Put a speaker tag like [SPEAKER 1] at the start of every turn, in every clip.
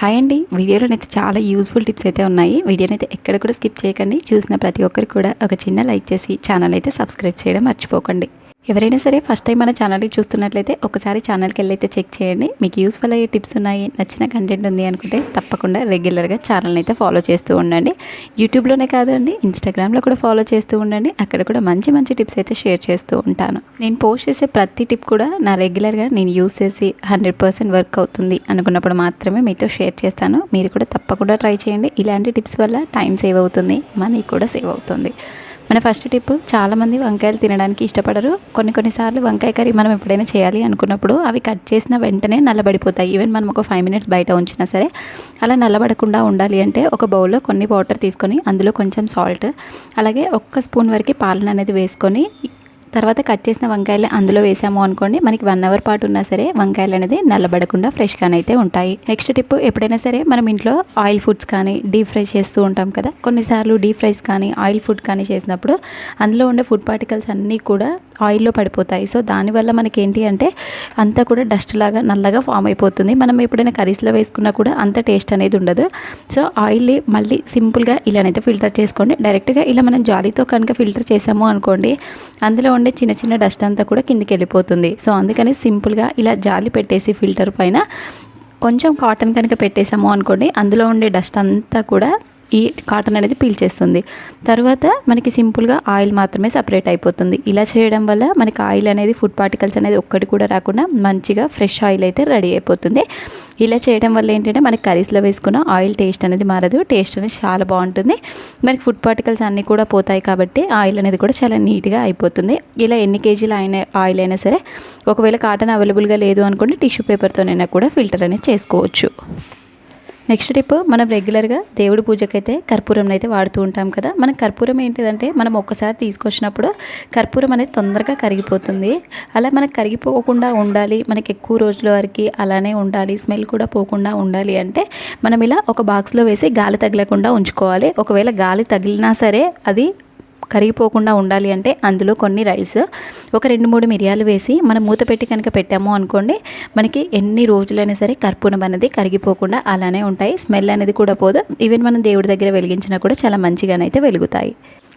[SPEAKER 1] Hi అండి. వీడియోలో అయితే చాలా యూస్ఫుల్ టిప్స్ అయితే ఉన్నాయి. వీడియోని అయితే ఎక్కడ కూడా స్కిప్ చేయకండి. చూసిన ప్రతి ఒక్కరికి కూడా ఒక చిన్న లైక్ చేసి ఛానల్ అయితే సబ్స్క్రైబ్ చేయడం మర్చిపోకండి. ఎవరైనా సరే ఫస్ట్ టైం మన ఛానల్ని చూస్తున్నట్లయితే ఒకసారి ఛానల్కి వెళ్ళైతే చెక్ చేయండి. మీకు యూస్ఫుల్ అయ్యే టిప్స్ ఉన్నాయి నచ్చిన కంటెంట్ ఉంది అనుకుంటే తప్పకుండా రెగ్యులర్గా ఛానల్ని అయితే ఫాలో చేస్తూ ఉండండి. యూట్యూబ్లోనే కాదండి ఇన్స్టాగ్రామ్లో కూడా ఫాలో చేస్తూ ఉండండి. అక్కడ కూడా మంచి మంచి టిప్స్ అయితే షేర్ చేస్తూ ఉంటాను. నేను పోస్ట్ చేసే ప్రతి టిప్ కూడా నా రెగ్యులర్గా నేను యూస్ చేసి హండ్రెడ్ పర్సెంట్ వర్క్ అవుతుంది అనుకున్నప్పుడు మాత్రమే మీతో షేర్ చేస్తాను. మీరు కూడా తప్పకుండా ట్రై చేయండి. ఇలాంటి టిప్స్ వల్ల టైం సేవ్ అవుతుంది మనీ కూడా సేవ్ అవుతుంది. మన ఫస్ట్ టిప్ చాలామంది వంకాయలు తినడానికి ఇష్టపడరు. కొన్ని కొన్నిసార్లు వంకాయ కర్రీ మనం ఎప్పుడైనా చేయాలి అనుకున్నప్పుడు అవి కట్ చేసిన వెంటనే నల్లబడిపోతాయి. ఈవెన్ మనం ఒక ఫైవ్ మినిట్స్ బయట ఉంచినా సరే అలా నల్లబడకుండా ఉండాలి అంటే ఒక బౌల్లో కొన్ని వాటర్ తీసుకొని అందులో కొంచెం సాల్ట్ అలాగే ఒక్క స్పూన్ వరకు పాలన అనేది వేసుకొని తర్వాత కట్ చేసిన వంకాయలు అందులో వేసాము అనుకోండి మనకి వన్ అవర్ పాటు ఉన్నా సరే వంకాయలు అనేది నల్లబడకుండా ఫ్రెష్గా అయితే ఉంటాయి. నెక్స్ట్ టిప్ ఎప్పుడైనా సరే మనం ఇంట్లో ఆయిల్ ఫుడ్స్ కానీ డీప్ ఫ్రై చేస్తూ ఉంటాం కదా. కొన్నిసార్లు డీప్ ఫ్రైస్ కానీ ఆయిల్ ఫుడ్ కానీ చేసినప్పుడు అందులో ఉండే ఫుడ్ పార్టికల్స్ అన్నీ కూడా ఆయిల్లో పడిపోతాయి. సో దానివల్ల మనకి ఏంటి అంటే అంతా కూడా డస్ట్ లాగా నల్లగా ఫామ్ అయిపోతుంది. మనం ఎప్పుడైనా కర్రీస్లో వేసుకున్నా కూడా అంత టేస్ట్ అనేది ఉండదు. సో ఆయిల్ని మళ్ళీ సింపుల్గా ఇలానైతే ఫిల్టర్ చేసుకోండి. డైరెక్ట్గా ఇలా మనం జాలీతో కనుక ఫిల్టర్ చేసాము అనుకోండి అందులో ఉండే చిన్న చిన్న డస్ట్ అంతా కూడా కిందికి వెళ్ళిపోతుంది. సో అందుకని సింపుల్గా ఇలా జాలి పెట్టేసి ఫిల్టర్ పైన కొంచెం కాటన్ కనుక పెట్టేసాము అనుకోండి అందులో ఉండే డస్ట్ అంతా కూడా ఈ కాటన్ అనేది పీల్చేస్తుంది. తర్వాత మనకి సింపుల్గా ఆయిల్ మాత్రమే సపరేట్ అయిపోతుంది. ఇలా చేయడం వల్ల మనకి ఆయిల్ అనేది ఫుడ్ పార్టికల్స్ అనేది ఒక్కటి కూడా రాకుండా మంచిగా ఫ్రెష్ ఆయిల్ అయితే రెడీ అయిపోతుంది. ఇలా చేయడం వల్ల ఏంటంటే మనకి కర్రీస్లో వేసుకున్న ఆయిల్ టేస్ట్ అనేది మారదు. టేస్ట్ అనేది చాలా బాగుంటుంది. మనకి ఫుడ్ పార్టికల్స్ అన్నీ కూడా పోతాయి కాబట్టి ఆయిల్ అనేది కూడా చాలా నీట్గా అయిపోతుంది. ఇలా ఎన్ని కేజీలు అయిన ఆయిల్ అయినా సరే ఒకవేళ కాటన్ అవైలబుల్గా లేదు అనుకుంటే టిష్యూ పేపర్తోనైనా కూడా ఫిల్టర్ అనేది చేసుకోవచ్చు. నెక్స్ట్ టిప్ మనం రెగ్యులర్గా దేవుడి పూజకైతే కర్పూరం అయితే వాడుతూ ఉంటాం కదా. మన కర్పూరం ఏంటిదంటే మనం ఒక్కసారి తీసుకొచ్చినప్పుడు కర్పూరం అనేది తొందరగా కరిగిపోతుంది. అలా మనకు కరిగిపోకుండా ఉండాలి మనకి ఎక్కువ రోజుల వరకు అలానే ఉండాలి స్మెల్ కూడా పోకుండా ఉండాలి అంటే మనం ఇలా ఒక బాక్స్లో వేసి గాలి తగలకుండా ఉంచుకోవాలి. ఒకవేళ గాలి తగిలినా సరే అది కరిగిపోకుండా ఉండాలి అంటే అందులో కొన్ని రైస్. ఒక రెండు మూడు మిరియాలు వేసి మనం మూత పెట్టి కనుక పెట్టాము అనుకోండి మనకి ఎన్ని రోజులైనా సరే కర్పూరం అనేది కరిగిపోకుండా అలానే ఉంటాయి. స్మెల్ అనేది కూడా పోదు. ఈవెన్ మనం దేవుడి దగ్గర వెలిగించినా కూడా చాలా మంచిగానైతే వెలుగుతాయి.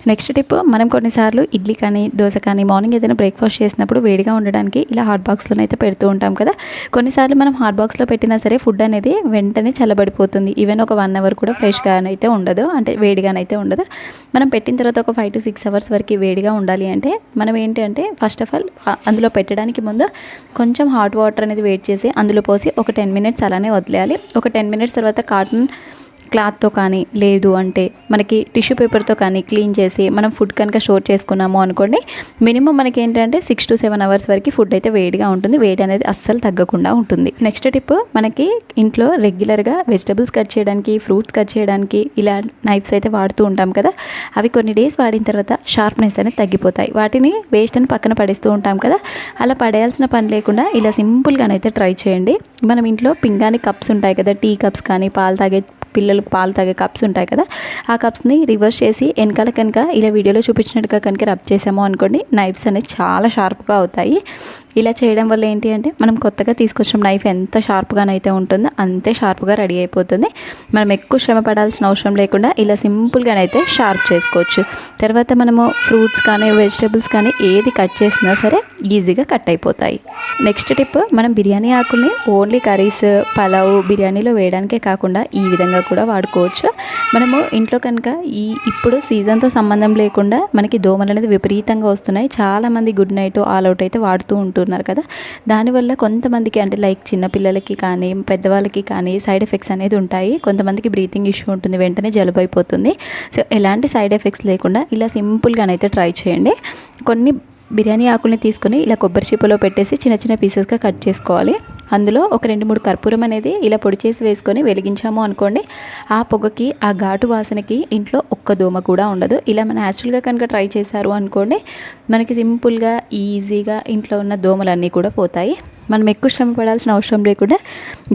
[SPEAKER 1] నెక్స్ట్ టిప్ మనం కొన్నిసార్లు ఇడ్లీ కానీ దోశ కానీ మార్నింగ్ ఏదైనా బ్రేక్ఫాస్ట్ చేసినప్పుడు వేడిగా ఉండడానికి ఇలా హాట్ బాక్స్లో అయితే పెడుతూ ఉంటాం కదా. కొన్నిసార్లు మనం హాట్ బాక్స్లో పెట్టినా సరే ఫుడ్ అనేది వెంటనే చల్లబడిపోతుంది. ఈవెన్ ఒక వన్ అవర్ కూడా ఫ్రెష్గానైతే ఉండదు. అంటే వేడిగానైతే ఉండదు. మనం పెట్టిన తర్వాత ఒక ఫైవ్ టు సిక్స్ అవర్స్ వరకు వేడిగా ఉండాలి అంటే మనం ఏంటంటే ఫస్ట్ ఆఫ్ ఆల్ అందులో పెట్టడానికి ముందు కొంచెం హాట్ వాటర్ అనేది వేడి చేసి అందులో పోసి ఒక టెన్ మినిట్స్ అలానే వదిలేయాలి. ఒక టెన్ మినిట్స్ తర్వాత కాటన్ క్లాత్తో కానీ లేదు అంటే మనకి టిష్యూ పేపర్తో కానీ క్లీన్ చేసి మనం ఫుడ్ కనుక స్టోర్ చేసుకున్నాము అనుకోండి మినిమం మనకి ఏంటంటే సిక్స్ టు సెవెన్ అవర్స్ వరకు ఫుడ్ అయితే వేడిగా ఉంటుంది. వేడి అనేది అస్సలు తగ్గకుండా ఉంటుంది. నెక్స్ట్ టిప్ మనకి ఇంట్లో రెగ్యులర్గా వెజిటబుల్స్ కట్ చేయడానికి ఫ్రూట్స్ కట్ చేయడానికి ఇలా నైఫ్స్ అయితే వాడుతూ ఉంటాం కదా అవి కొన్ని డేస్ వాడిన తర్వాత షార్ప్నెస్ అనేది తగ్గిపోతాయి. వాటిని వేస్ట్ అని పక్కన పడేస్తూ ఉంటాం కదా అలా పడేయాల్సిన పని లేకుండా ఇలా సింపుల్గానైతే ట్రై చేయండి. మనం ఇంట్లో పింగాని కప్స్ ఉంటాయి కదా టీ కప్స్ కానీ పాలు తాగే పిల్లలు పాలు తాగే కప్స్ ఉంటాయి కదా ఆ కప్స్ని రివర్స్ చేసి వెనకాల కనుక ఇలా వీడియోలో చూపించినట్టుగా కనుక రబ్ చేసాము అనుకోండి నైఫ్స్ అనేవి చాలా షార్ప్గా అవుతాయి. ఇలా చేయడం వల్ల ఏంటి అంటే మనం కొత్తగా తీసుకొచ్చిన నైఫ్ ఎంత షార్ప్గానైతే ఉంటుందో అంతే షార్ప్గా రెడీ అయిపోతుంది. మనం ఎక్కువ శ్రమ పడాల్సిన అవసరం లేకుండా ఇలా సింపుల్గానైతే షార్ప్ చేసుకోవచ్చు. తర్వాత మనము ఫ్రూట్స్ కానీ వెజిటేబుల్స్ కానీ ఏది కట్ చేసినా సరే ఈజీగా కట్ అయిపోతాయి. నెక్స్ట్ టిప్ మనం బిర్యానీ ఆకుల్ని ఓన్లీ కర్రీస్ పలావ్ బిర్యానీలో వేయడానికే కాకుండా ఈ విధంగా కూడా వాడుకోవచ్చు. మనము ఇంట్లో కనుక ఈ ఇప్పుడు సీజన్తో సంబంధం లేకుండా మనకి దోమలు అనేది విపరీతంగా వస్తున్నాయి. చాలామంది గుడ్ నైట్ ఆల్ అవుట్ అయితే వాడుతూ ఉంటున్నారు కదా. దానివల్ల కొంతమందికి అంటే లైక్ చిన్నపిల్లలకి కానీ పెద్దవాళ్ళకి కానీ సైడ్ ఎఫెక్ట్స్ అనేది ఉంటాయి. కొంతమందికి బ్రీతింగ్ ఇష్యూ ఉంటుంది వెంటనే జలుబు అయిపోతుంది. సో ఎలాంటి సైడ్ ఎఫెక్ట్స్ లేకుండా ఇలా సింపుల్గానైతే ట్రై చేయండి. కొన్ని బిర్యానీ ఆకుల్ని తీసుకొని ఇలా కొబ్బరి చిప్పలో పెట్టేసి చిన్న చిన్న పీసెస్గా కట్ చేసుకోవాలి. అందులో ఒక రెండు మూడు కర్పూరం అనేది ఇలా పొడి చేసి వేసుకొని వెలిగించాము అనుకోండి ఆ పొగకి ఆ ఘాటు వాసనకి ఇంట్లో ఒక్క దోమ కూడా ఉండదు. ఇలా మన న్యాచురల్గా కనుక ట్రై చేశారు అనుకోండి మనకి సింపుల్గా ఈజీగా ఇంట్లో ఉన్న దోమలన్నీ కూడా పోతాయి. మనం ఎక్కువ శ్రమ పడాల్సిన అవసరం లేకుండా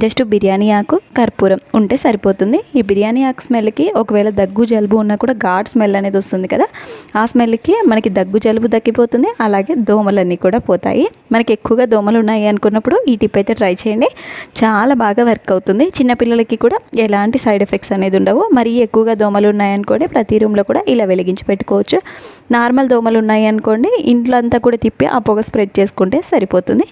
[SPEAKER 1] జస్ట్ బిర్యానీ ఆకు కర్పూరం ఉంటే సరిపోతుంది. ఈ బిర్యానీ ఆకు స్మెల్కి ఒకవేళ దగ్గు జలుబు ఉన్నా కూడా ఘాట్ స్మెల్ అనేది వస్తుంది కదా. ఆ స్మెల్కి మనకి దగ్గు జలుబు దక్కిపోతుంది అలాగే దోమలన్నీ కూడా పోతాయి. మనకి ఎక్కువగా దోమలు ఉన్నాయి అనుకున్నప్పుడు ఈ టిప్ అయితే ట్రై చేయండి. చాలా బాగా వర్క్ అవుతుంది. చిన్నపిల్లలకి కూడా ఎలాంటి సైడ్ ఎఫెక్ట్స్ అనేది ఉండవు. మరీ ఎక్కువగా దోమలు ఉన్నాయనుకోండి ప్రతి రూమ్లో కూడా ఇలా వెలిగించి పెట్టుకోవచ్చు. నార్మల్ దోమలు ఉన్నాయి అనుకోండి ఇంట్లో అంతా కూడా తిప్పి ఆ పొగ స్ప్రెడ్ చేసుకుంటే సరిపోతుంది.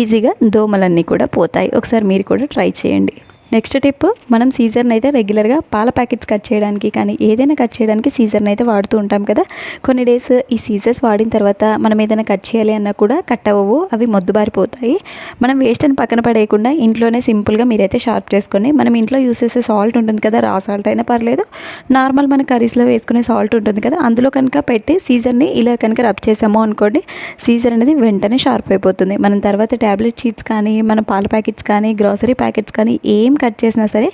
[SPEAKER 1] ఈజీ ఈజీగా దోమలన్నీ కూడా పోతాయి. ఒకసారి మీరు కూడా ట్రై చేయండి. నెక్స్ట్ టిప్ మనం సీజర్ని అయితే రెగ్యులర్గా పాల ప్యాకెట్స్ కట్ చేయడానికి కానీ ఏదైనా కట్ చేయడానికి సీజర్ని అయితే వాడుతూ ఉంటాం కదా. కొన్ని డేస్ ఈ సీజర్స్ వాడిన తర్వాత మనం ఏదైనా కట్ చేయాలి అన్నా కూడా కట్ అవ్వవు అవి మొద్దుబారిపోతాయి. మనం వేస్ట్ అని పక్కన పడేయకుండా ఇంట్లోనే సింపుల్గా మీరైతే షార్ప్ చేసుకోండి మనం ఇంట్లో యూస్ చేసే సాల్ట్ ఉంటుంది కదా రా సాల్ట్ అయినా పర్లేదు. నార్మల్ మన కర్రీస్లో వేసుకునే సాల్ట్ ఉంటుంది కదా అందులో కనుక పెట్టి సీజర్ని ఇలా కనుక రబ్ చేసాము అనుకోండి సీజర్ అనేది వెంటనే షార్ప్ అయిపోతుంది. మనం తర్వాత ట్యాబ్లెట్ షీట్స్ కానీ మన పాల ప్యాకెట్స్ కానీ గ్రాసరీ ప్యాకెట్స్ కానీ ఏం కట్ చేసినా సరే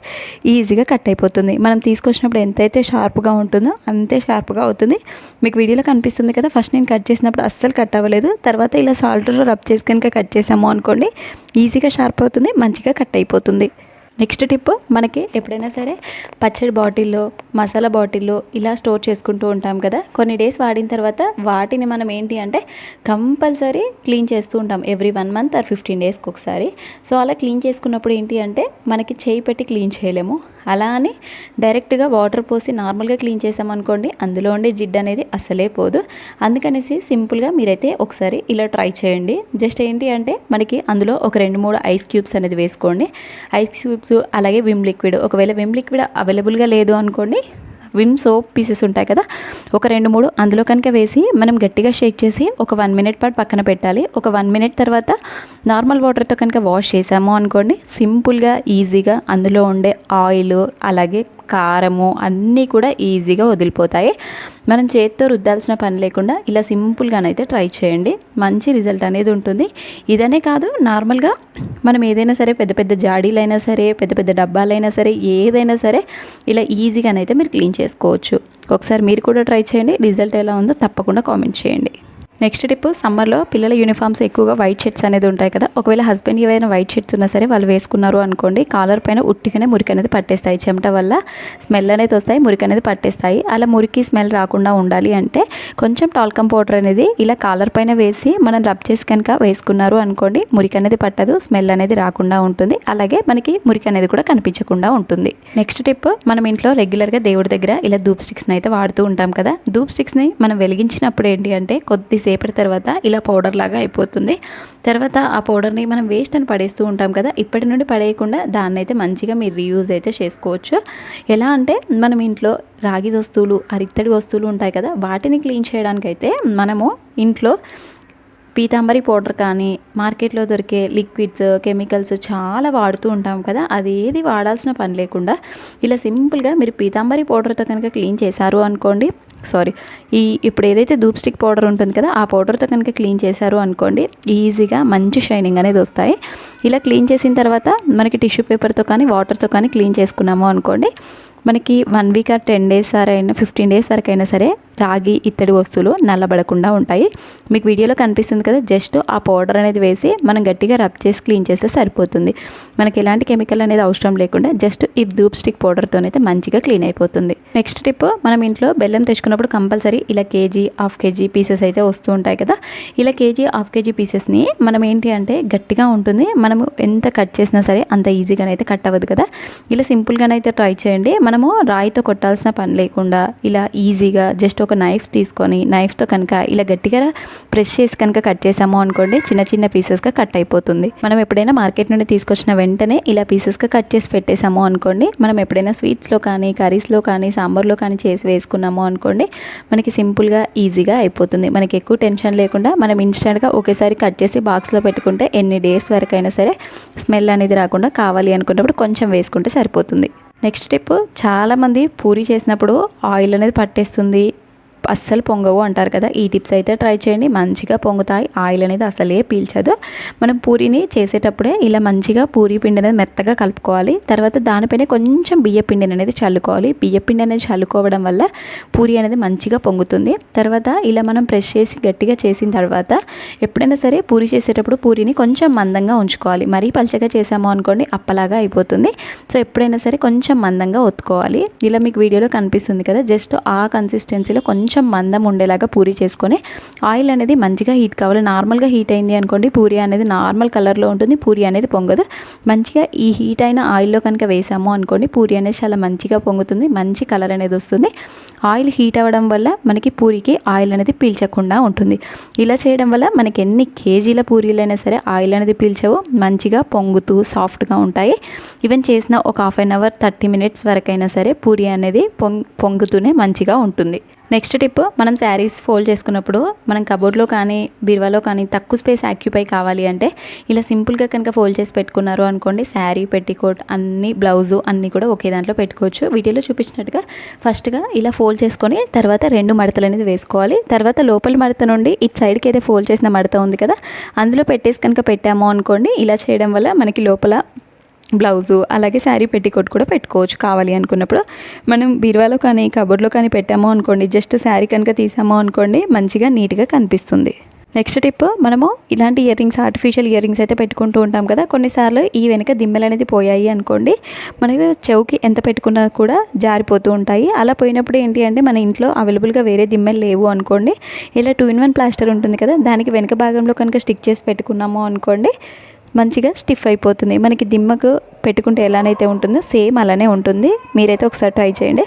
[SPEAKER 1] ఈజీగా కట్ అయిపోతుంది. మనం తీసుకొచ్చినప్పుడు ఎంతైతే షార్ప్గా ఉంటుందో అంతే షార్ప్గా అవుతుంది. మీకు వీడియోలో కనిపిస్తుంది కదా ఫస్ట్ నేను కట్ చేసినప్పుడు అస్సలు కట్ అవ్వలేదు. తర్వాత ఇలా సాల్ట్లో రబ్ చేసి కనుక కట్ చేసాము అనుకోండి ఈజీగా షార్ప్ అవుతుంది మంచిగా కట్ అయిపోతుంది. నెక్స్ట్ టిప్ మనకి ఎప్పుడైనా సరే పచ్చడి బాటిల్లో మసాలా బాటిల్లో ఇలా స్టోర్ చేసుకుంటూ ఉంటాం కదా. కొన్ని డేస్ వాడిన తర్వాత వాటిని మనం ఏంటి అంటే కంపల్సరీ క్లీన్ చేస్తూ ఉంటాం. Every one month or fifteen డేస్కి ఒకసారి. సో అలా క్లీన్ చేసుకున్నప్పుడు ఏంటి అంటే మనకి చేయి పెట్టి క్లీన్ చేయలేము. అలా అని డైరెక్ట్గా వాటర్ పోసి నార్మల్గా క్లీన్ చేసామనుకోండి అందులో ఉండే జిడ్డు అనేది అసలే పోదు. అందుకనేసి సింపుల్గా మీరైతే ఒకసారి ఇలా ట్రై చేయండి. జస్ట్ ఏంటి అంటే మనకి అందులో ఒక రెండు మూడు ఐస్ క్యూబ్స్ అనేది వేసుకోండి. ఐస్ క్యూబ్స్ అలాగే విమ్ లిక్విడ్. ఒకవేళ విమ్ లిక్విడ్ అవైలబుల్గా లేదు అనుకోండి విమ్ సోప్ పీసెస్ ఉంటాయి కదా ఒక రెండు మూడు అందులో కనుక వేసి మనం గట్టిగా షేక్ చేసి ఒక వన్ మినిట్ పాటు పక్కన పెట్టాలి. ఒక వన్ మినిట్ తర్వాత నార్మల్ వాటర్తో కనుక వాష్ చేసాము అనుకోండి సింపుల్గా ఈజీగా అందులో ఉండే ఆయిల్ అలాగే కారము అన్నీ కూడా ఈజీగా వదిలిపోతాయి. మనం చేత్తో రుద్దాల్సిన పని లేకుండా ఇలా సింపుల్గానైతే ట్రై చేయండి. మంచి రిజల్ట్ అనేది ఉంటుంది. ఇదనే కాదు నార్మల్గా మనం ఏదైనా సరే పెద్ద పెద్ద జాడీలైనా సరే పెద్ద పెద్ద డబ్బాలైనా సరే ఏదైనా సరే ఇలా ఈజీగానైతే మీరు క్లీన్ చేసుకోవచ్చు. ఒకసారి మీరు కూడా ట్రై చేయండి. రిజల్ట్ ఎలా ఉందో తప్పకుండా కామెంట్ చేయండి. నెక్స్ట్ టిప్ సమ్మర్లో పిల్లల యూనిఫామ్స్ ఎక్కువగా వైట్ షర్ట్స్ అనేది ఉంటాయి కదా. ఒకవేళ హస్బెండ్ ఏవైనా వైట్ షర్ట్స్ ఉన్నా సరే వాళ్ళు వేసుకున్నారు అనుకోండి కాలర్ పైన ఉట్టిగానే మురికి అనేది పట్టేస్తాయి. చెమట వల్ల స్మెల్ అనేది వస్తాయి మురికి అనేది పట్టేస్తాయి. అలా మురికి స్మెల్ రాకుండా ఉండాలి అంటే కొంచెం టాల్కమ్ పౌడర్ అనేది ఇలా కాలర్ పైన వేసి మనం రబ్ చేసి కనుక వేసుకున్నారు అనుకోండి మురికి అనేది పట్టదు స్మెల్ అనేది రాకుండా ఉంటుంది. అలాగే మనకి మురికి అనేది కూడా కనిపించకుండా ఉంటుంది. నెక్స్ట్ టిప్ మనం ఇంట్లో రెగ్యులర్గా దేవుడి దగ్గర ఇలా ధూప్ స్టిక్స్ని అయితే వాడుతూ ఉంటాం కదా. ధూప్ స్టిక్స్ని మనం వెలిగించినప్పుడు ఏంటి అంటే కొద్దిసేపు కొద్దిసేపటి తర్వాత ఇలా పౌడర్ లాగా అయిపోతుంది. తర్వాత ఆ పౌడర్ని మనం వేస్ట్ అని పడేస్తూ ఉంటాం కదా ఇప్పటి నుండి పడేయకుండా దాన్ని అయితే మంచిగా మీరు రీయూజ్ అయితే చేసుకోవచ్చు. ఎలా అంటే మనం ఇంట్లో రాగి వస్తువులు అరిత్తడి వస్తువులు ఉంటాయి కదా వాటిని క్లీన్ చేయడానికైతే మనము ఇంట్లో పీతాంబరి పౌడర్ కానీ మార్కెట్లో దొరికే లిక్విడ్స్ కెమికల్స్ చాలా వాడుతూ ఉంటాం కదా అది ఏది వాడాల్సిన పని లేకుండా ఇలా సింపుల్గా మీరు పీతాంబరి పౌడర్తో కనుక క్లీన్ చేశారు అనుకోండి సారీ ఈ ఇప్పుడు ఏదైతే ధూప్ స్టిక్ పౌడర్ ఉంటుంది కదా ఆ పౌడర్తో కనుక క్లీన్ చేశారు అనుకోండి ఈజీగా మంచి షైనింగ్ అనేది వస్తాయి. ఇలా క్లీన్ చేసిన తర్వాత మనకి టిష్యూ పేపర్తో కానీ వాటర్తో కానీ క్లీన్ చేసుకున్నాము అనుకోండి మనకి one week or ten days or అయినా ఫిఫ్టీన్ డేస్ వరకు అయినా సరే రాగి ఇత్తడి వస్తువులు నల్లబడకుండా ఉంటాయి. మీకు వీడియోలో కనిపిస్తుంది కదా జస్ట్ ఆ పౌడర్ అనేది వేసి మనం గట్టిగా రబ్ చేసి క్లీన్ చేస్తే సరిపోతుంది. మనకి ఎలాంటి కెమికల్ అనేది అవసరం లేకుండా జస్ట్ ఈ ధూప్ స్టిక్ పౌడర్తోనైతే మంచిగా క్లీన్ అయిపోతుంది. నెక్స్ట్ టిప్ మనం ఇంట్లో బెల్లం తెచ్చుకున్నప్పుడు కంపల్సరీ ఇలా కేజీ హాఫ్ కేజీ పీసెస్ అయితే వస్తూ ఉంటాయి కదా. ఇలా కేజీ హాఫ్ కేజీ పీసెస్ని మనం ఏంటి అంటే గట్టిగా ఉంటుంది. మనము ఎంత కట్ చేసినా సరే అంత ఈజీగానైతే కట్ అవ్వదు కదా. ఇలా సింపుల్గానైతే ట్రై చేయండి. మనము రాయితో కొట్టాల్సిన పని లేకుండా ఇలా ఈజీగా జస్ట్ ఒక నైఫ్ తీసుకొని నైఫ్తో కనుక ఇలా గట్టిగా ప్రెస్ చేసి కనుక కట్ చేసాము అనుకోండి చిన్న చిన్న పీసెస్గా కట్ అయిపోతుంది. మనం ఎప్పుడైనా మార్కెట్ నుండి తీసుకొచ్చిన వెంటనే ఇలా పీసెస్గా కట్ చేసి పెట్టేసాము అనుకోండి మనం ఎప్పుడైనా స్వీట్స్లో కానీ కర్రీస్లో కానీ సాంబార్లో కానీ చేసి వేసుకున్నాము అనుకోండి మనకి సింపుల్గా ఈజీగా అయిపోతుంది. మనకి ఎక్కువ టెన్షన్ లేకుండా మనం ఇన్స్టెంట్గా ఒకేసారి కట్ చేసి బాక్స్లో పెట్టుకుంటే ఎన్ని డేస్ వరకు అయినా సరే స్మెల్ అనేది రాకుండా కావాలి అనుకున్నప్పుడు కొంచెం వేసుకుంటే సరిపోతుంది. నెక్స్ట్ టిప్ చాలామంది పూరి చేసినప్పుడు ఆయిల్ అనేది పట్టేస్తుంది. అస్సలు పొంగవు అంటారు కదా ఈ టిప్స్ అయితే ట్రై చేయండి. మంచిగా పొంగుతాయి. ఆయిల్ అనేది అసలే పీల్చదు. మనం పూరీని చేసేటప్పుడే ఇలా మంచిగా పూరీ పిండి అనేది మెత్తగా కలుపుకోవాలి. తర్వాత దానిపైన కొంచెం బియ్య పిండిని అనేది చల్లుకోవాలి. బియ్య పిండి అనేది చల్లుకోవడం వల్ల పూరి అనేది మంచిగా పొంగుతుంది. తర్వాత ఇలా మనం ప్రెస్ చేసి గట్టిగా చేసిన తర్వాత ఎప్పుడైనా సరే పూరి చేసేటప్పుడు పూరిని కొంచెం మందంగా ఉంచుకోవాలి. మరీ పలచగా చేసాము అనుకోండి అప్పలాగా అయిపోతుంది. సో ఎప్పుడైనా సరే కొంచెం మందంగా ఒత్తుకోవాలి. ఇలా మీకు వీడియోలో కనిపిస్తుంది కదా జస్ట్ ఆ కన్సిస్టెన్సీలో కొంచెం కొంచెం మందం ఉండేలాగా పూరి చేసుకొని ఆయిల్ అనేది మంచిగా హీట్ కావాలి. నార్మల్గా హీట్ అయింది అనుకోండి పూరి అనేది నార్మల్ కలర్లో ఉంటుంది పూరి అనేది పొంగదు. మంచిగా ఈ హీట్ అయిన ఆయిల్లో కనుక వేసాము అనుకోండి పూరి అనేది చాలా మంచిగా పొంగుతుంది మంచి కలర్ అనేది వస్తుంది. ఆయిల్ హీట్ అవ్వడం వల్ల మనకి పూరికి ఆయిల్ అనేది పీల్చకుండా ఉంటుంది. ఇలా చేయడం వల్ల మనకి ఎన్ని కేజీల పూరీలైనా సరే ఆయిల్ అనేది పీల్చవు మంచిగా పొంగుతూ సాఫ్ట్గా ఉంటాయి. ఈవెన్ చేసిన ఒక half an hour thirty minutes వరకైనా సరే పూరి అనేది పొంగ్ పొంగుతూనే మంచిగా ఉంటుంది. నెక్స్ట్ టిప్ మనం శారీస్ ఫోల్డ్ చేసుకున్నప్పుడు మనం కబోర్డ్లో కానీ బీరువాలో కానీ తక్కువ స్పేస్ ఆక్యుపై కావాలి అంటే ఇలా సింపుల్గా కనుక ఫోల్డ్ చేసి పెట్టుకున్నారు అనుకోండి శారీ పెట్టికోట్ అన్ని బ్లౌజు అన్నీ కూడా ఒకే దాంట్లో పెట్టుకోవచ్చు. వీడియోలో చూపించినట్టుగా ఫస్ట్గా ఇలా ఫోల్డ్ చేసుకొని తర్వాత రెండు మడతలు అనేది వేసుకోవాలి. తర్వాత లోపల మడత నుండి ఇటు సైడ్కి అయితే ఫోల్డ్ చేసిన మడత ఉంది కదా అందులో పెట్టేసి కనుక పెట్టాము అనుకోండి ఇలా చేయడం వల్ల మనకి లోపల బ్లౌజు అలాగే శారీ పెట్టికోట్ కూడా పెట్టుకోవచ్చు కావాలి అనుకున్నప్పుడు. మనం బీరువాలో కానీ కబోర్డ్లో కానీ పెట్టాము అనుకోండి జస్ట్ శారీ కనుక తీసాము అనుకోండి మంచిగా నీట్గా కనిపిస్తుంది. నెక్స్ట్ టిప్ మనము ఇలాంటి earrings artificial earrings అయితే పెట్టుకుంటూ ఉంటాం కదా. కొన్నిసార్లు ఈ వెనుక దిమ్మలు అనేది పోయాయి అనుకోండి మనకి చెవుకి ఎంత పెట్టుకున్నా కూడా జారిపోతూ ఉంటాయి. అలా పోయినప్పుడు ఏంటి అంటే మన ఇంట్లో అవైలబుల్గా వేరే దిమ్మలు లేవు అనుకోండి ఇలా టూ ఇన్ వన్ ప్లాస్టర్ ఉంటుంది కదా దానికి వెనక భాగంలో కనుక స్టిక్ చేసి పెట్టుకున్నాము అనుకోండి మంచిగా స్టిఫ్ అయిపోతుంది. మనకి దిమ్మకు పెట్టుకుంటే ఎలానైతే ఉంటుందో సేమ్ అలానే ఉంటుంది. మీరైతే ఒకసారి ట్రై చేయండి.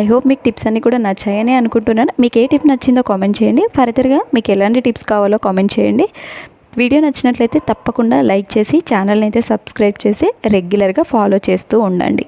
[SPEAKER 1] ఐ హోప్ మీకు టిప్స్ అన్నీ కూడా నచ్చాయని అనుకుంటున్నాను. మీకు ఏ టిప్ నచ్చిందో కామెంట్ చేయండి. ఫర్దర్గా మీకు ఎలాంటి టిప్స్ కావాలో కామెంట్ చేయండి. వీడియో నచ్చినట్లయితే తప్పకుండా లైక్ చేసి ఛానల్ని అయితే సబ్స్క్రైబ్ చేసి రెగ్యులర్గా ఫాలో చేస్తూ ఉండండి.